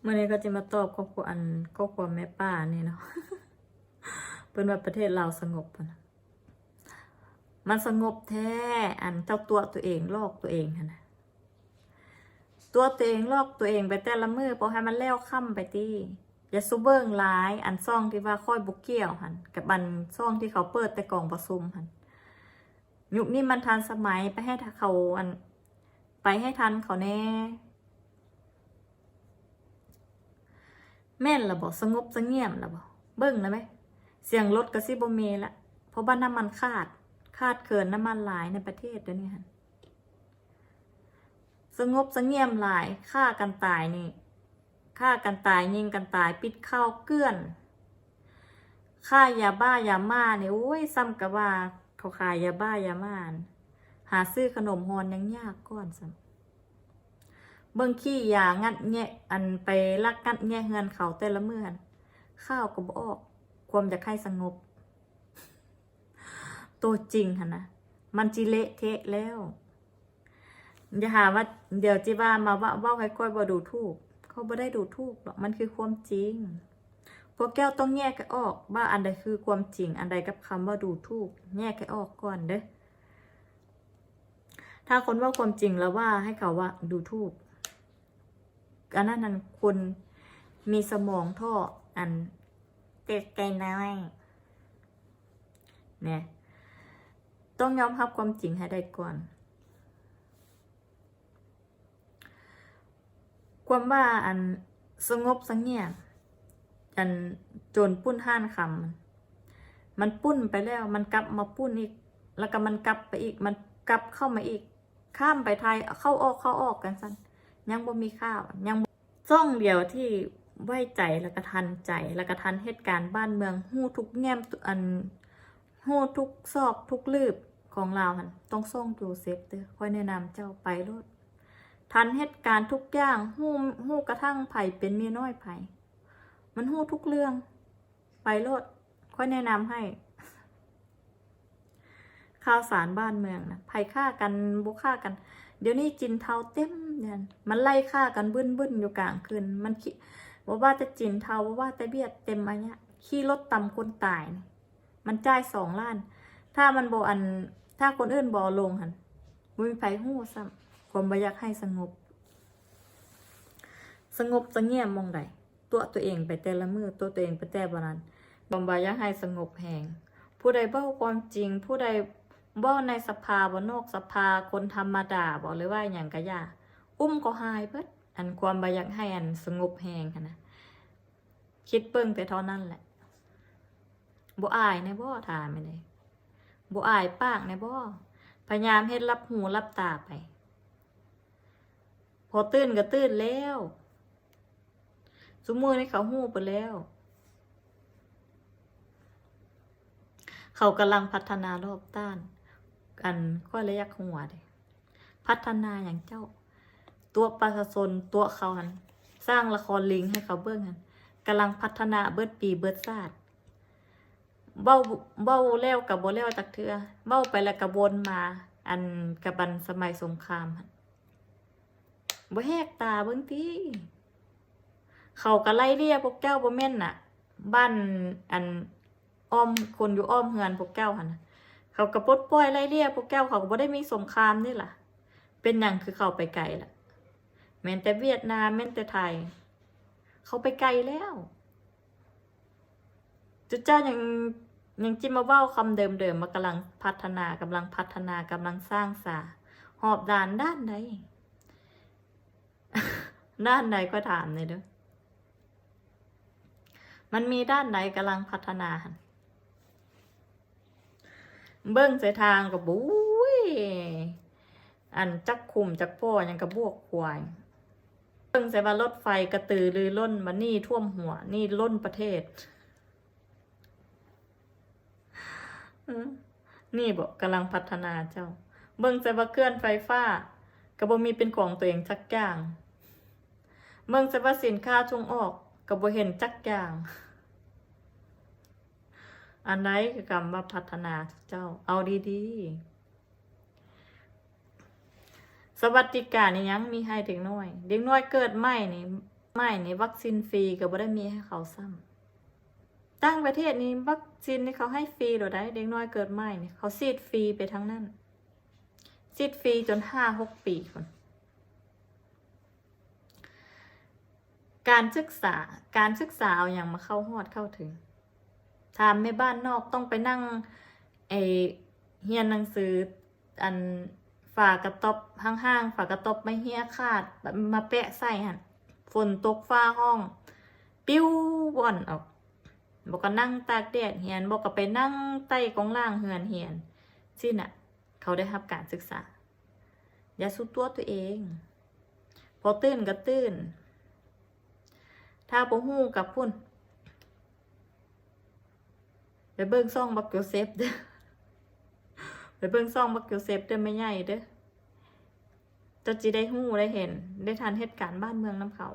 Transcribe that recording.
เมื่อนี้ก็จะมาตอบครอบครัวอันครอบครัวแม่ป้านี่เนาะเป็นว่าประเทศเราสงบปะนะมันสงบแท้อันเจ้าตัวตัวเองลอกตัวเองนนะตัวตัวเองลอกตัวเองไปแต่ละมือพอให้มันแล้วค่ำไปตีอย่าซูเบิ้งร้าย อันซ่องที่ว่าค่อยบุกเกี่ยวหันกับบันซ่องที่เขาเปิดแต่กล่องประซุมหันยุคนี้มันทันสมัยไปให้เขาอัน ไปให้ทันเขาแน่ แม่นละบอกสงบสงเงียมละบอกเบิ่งแล้วไหมเสียงรถกระซิบเมละเพราะว่าน้ำมันขาดขาดเกินน้ำมันหลายในประเทศเดี๋ยวนี้ฮะสงบสงเงียมหลายฆ่ากันตายนี่ฆ่ากันตายยิงกันตายปิดข้าวเกลื่อนฆ่ายาบ้ายาม่าเนี่ยโอ้ยซ้ำกับว่าเขาขายยาบ้ายาม่านหาซื้อขนมฮอนยังยากก่อนซ้ำ เบิ่งขี้ยางัดแงะอันไปลักงัดแงะเฮือนเขาแต่ละเมื่อนข้าวก็บออก ความจะให้สงบ ตัวจริงค่ะนะมันจิเละเทะแล้วอย่าหาว่า เดี๋ยวจิว่ามาว่าว่าให้ค่อยบ่ดูถูก เขาบ่ได้ดูถูกหรอกมันคือความจริงพวกแก้วต้องแยกกันออก ว่าอันใดคือความจริง อันใดกับคำว่าดูถูก แยกกันออกก่อนเด้อถ้าคนว่าความจริงแล้วว่าให้เขาว่าดูถูก อันนั้นนั้นคนมีสมองท่ออันเต็ดไกลน้อยเนี่ยต้องยอมรับความจริงให้ได้ก่อน ความว่าอันสงบสงเงียมอันโจรปุ้นห้านคำมันมันปุ้นไปแล้ว มันกลับมาปุ้นอีก แล้วก็มันกลับไปอีก มันกลับเข้ามาอีก ข้ามไปไทยเข้าออกเข้าออกกันสั้น ยังบ่มีข้าว ยังบ่ซ่องเดียวที่ไว้ใจแล้วก็ทันใจแล้วก็ทันเหตุการณ์บ้านเมืองหู้ทุกแง้มอันหู้ทุกซอกทุกลืบของเราหันต้องส่องโจเซฟเด้อค่อยแนะนำเจ้าไปรถทันเหตุการณ์ทุกอย่างหู้หู้กระทั่งไผ่เป็นเมียน้อยไผ่มันหู้ทุกเรื่อง ไปรถค่อยแนะนำให้ข่าวสารบ้านเมืองนะภัยฆ่ากันบุฆ่ากัน เดี๋ยวนี้จินเทาเต็ม เนี่ยมันไล่ฆ่ากันบึ้นบึ้นอยู่กลางคืนมันคิว่าว่าแต่จินเทาว่าว่าแต่เบียดเต็มอันเนี้ยขี่รถตำคนตาย มันจ่ายสองล้าน ถ้ามันบออัน ถ้าคนอื่นบอลงหันมุมีไผหู้ซ้ำความบยากให้สงบ สงบสงเงียมมองใดตัวตัวเองไปแต่ละมือตัวตัวเองไปแต่บนั้นบอมบอยากให้สงบแหงผู้ใดเบ้าความจริง ผู้ใดบ่ในสภาบ่นอกสภาคนธรรมดาบอกเลยว่าอย่างกะยา อุ้มก็หายเบิดอันความบายักให้อันสงบแหงค่ะนะคิดเบิ่งแต่เท่านั้นแหละบ่อายในบ่ถามไม่เลยบ่อายปากในบ่พยายามเฮ็ดรับหูรับตาไป พอตื่นก็ตื่นแล้วสุมือนี่เขาหูไปแล้ว เขากำลังพัฒนารอบต้าน กันข้อระยะหัวเดยพัฒนาอย่างเจ้า ตัวประชาชนตัวเขาหันสร้างละครลิงให้เขาเบิ้องหันกำลังพัฒนาเบิดปีเบิดศาสตร์เบ้าเบ้าแล้วกับโบแล้วจากเทือเบ้าไปแล้วกับวนมา อันกับบันสมัยสงครามหันบ่แหกตาเบิ้งตีเขาก็ไล่เรียพวกเจ้าบ่แม่นน่ะ บ้านอันอ้อมคนอยู่อ้อมเฮือนพวกเจ้าหันะเขากระปดปล่อยไล่เรียพวกแก้วเขาก็บ่ได้มีสงครามนี่ล่ะ เป็นอย่างคือเขาไปไกลล่ะ แม้แต่เวียดนามแม้แต่ไทย เขาไปไกลแล้ว จุดจ้ายังยังจิมาเว้าคำเดิมๆมากำลังพัฒนากำลังพัฒนากำลังสร้างสาหอบด่านด้านใดด้านใดก็ถามเลยเด้อมันมีด้านไหนกำลังพัฒนาเบิ้งใส่ทางกับบุ้ยอันจักคุมจักพ่อยังกระบวกควาย เบิ้งใส่ว่ารถไฟกระตือรือร้นมานี่ท่วมหัว นี่ล้นประเทศนี่บอกกำลังพัฒนาเจ้า เบิ้งใส่ว่าเคลื่อนไฟฟ้ากระบมีเป็นของตัวเองจักอย่าง เบิ้งใส่ว่าสินค้าชงออกกระบเห็นจักอย่าง อันไหนกรรมว่าพัฒนาเจ้า เอาดีๆ สวัสดิการนี่ยังมีให้เด็กน้อย เด็กน้อยเกิดใหม่นี่ไม่นี่วัคซีนฟรีก็บ่ได้มีให้เขาซ้ำตั้งประเทศนี้วัคซีนนี่เขาให้ฟรีหรือได้เด็กน้อยเกิดใหม่นี่เขาซีดฟรีไปทั้งนั้นซีดฟรีจนห้าหกปีคนการศึกษาการศึกษาเอาอย่างมาเข้าฮอดเข้าถึงถามในบ้านนอกต้องไปนั่งไอเฮียนหนังสืออัน ฝากระตอบห้างๆฝากระตอบไม่เฮียขาดแบบมาแปะใส่หันฝนตกฟ้าห้อง ปิ้วบ่อนออกบอกก็นั่งตากแดดเฮียนบอกก็ไปนั่งใต้กองล่างเฮือนเฮียนสิน่ะ เขาได้รับการศึกษา อย่าสู้ตัวตัวเอง พอตื่นก็ตื่น ถ้าบ่ฮู้กับพุ่นไปเบิ่งซ่องบักโยเซฟเด้อ ไปเบิ่งซ่องบักโยเซฟเด้อไม่ใหญ่เด้อจะจีได้หู้ได้เห็น ได้ทันเหตุการณ์บ้านเมืองน้ำเขา